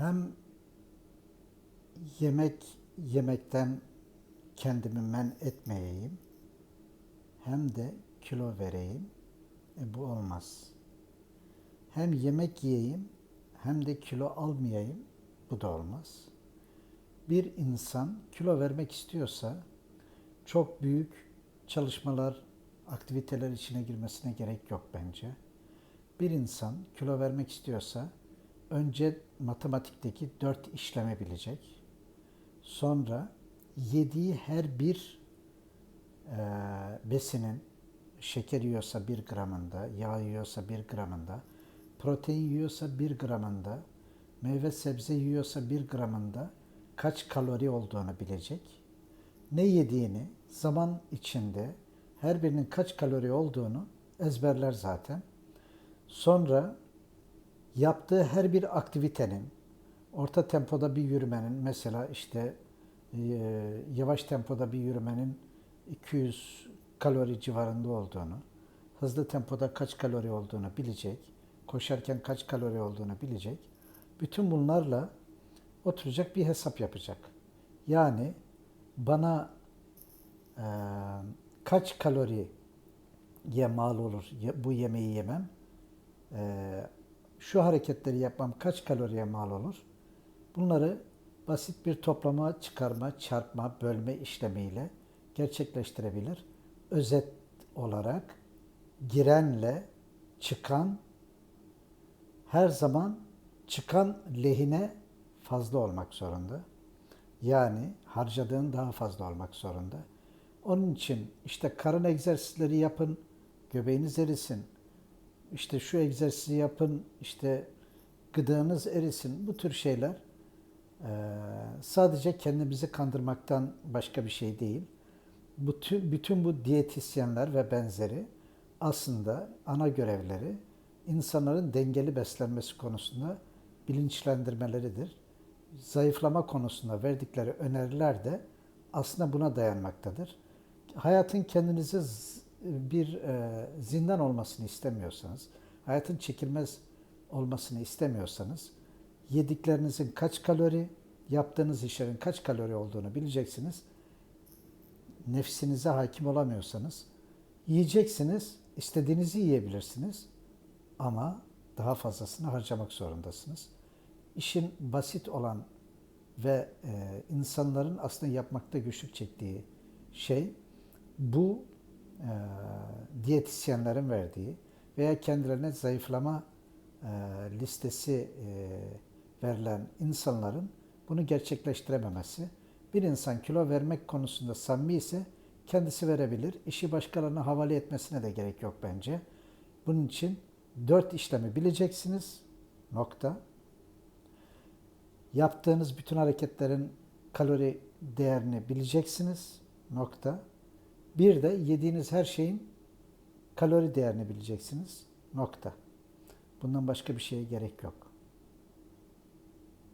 hem yemek yemekten kendimi men etmeyeyim hem de kilo vereyim. E bu olmaz. Hem yemek yiyeyim hem de kilo almayayım. Bu da olmaz. Bir insan kilo vermek istiyorsa çok büyük çalışmalar, aktiviteler içine girmesine gerek yok bence. Bir insan kilo vermek istiyorsa önce matematikteki dört işlemi bilecek. Sonra yediği her bir e, besinin şeker yiyorsa bir gramında, yağ yiyorsa bir gramında, protein yiyorsa bir gramında, meyve sebze yiyorsa bir gramında kaç kalori olduğunu bilecek. Ne yediğini zaman içinde her birinin kaç kalori olduğunu ezberler zaten. Sonra yaptığı her bir aktivitenin, orta tempoda bir yürümenin, mesela işte e, yavaş tempoda bir yürümenin 200 kalori civarında olduğunu, hızlı tempoda kaç kalori olduğunu bilecek, koşarken kaç kalori olduğunu bilecek. Bütün bunlarla oturacak bir hesap yapacak. Yani bana e, kaç kaloriye mal olur bu yemeği yemem, e, şu hareketleri yapmam kaç kaloriye mal olur? Bunları basit bir toplama, çıkarma, çarpma, bölme işlemiyle gerçekleştirebilir. Özet olarak girenle çıkan her zaman çıkan lehine fazla olmak zorunda. Yani harcadığın daha fazla olmak zorunda. Onun için işte karın egzersizleri yapın, göbeğiniz erisin. İşte şu egzersizi yapın, işte gıdağınız erisin. Bu tür şeyler sadece kendimizi kandırmaktan başka bir şey değil. Bütün, bütün bu diyetisyenler ve benzeri aslında ana görevleri insanların dengeli beslenmesi konusunda bilinçlendirmeleridir. Zayıflama konusunda verdikleri öneriler de aslında buna dayanmaktadır. Hayatın kendinize bir e, zindan olmasını istemiyorsanız, hayatın çekilmez olmasını istemiyorsanız, yediklerinizin kaç kalori, yaptığınız işlerin kaç kalori olduğunu bileceksiniz. Nefsinize hakim olamıyorsanız, yiyeceksiniz, istediğinizi yiyebilirsiniz ama daha fazlasını harcamak zorundasınız. İşin basit olan ve e, insanların aslında yapmakta güçlük çektiği şey bu e, diyetisyenlerin verdiği veya kendilerine zayıflama e, listesi e, verilen insanların bunu gerçekleştirememesi. Bir insan kilo vermek konusunda samimi ise kendisi verebilir. İşi başkalarına havale etmesine de gerek yok bence. Bunun için dört işlemi bileceksiniz. Nokta. Yaptığınız bütün hareketlerin kalori değerini bileceksiniz. Nokta. Bir de yediğiniz her şeyin kalori değerini bileceksiniz. Nokta. Bundan başka bir şeye gerek yok.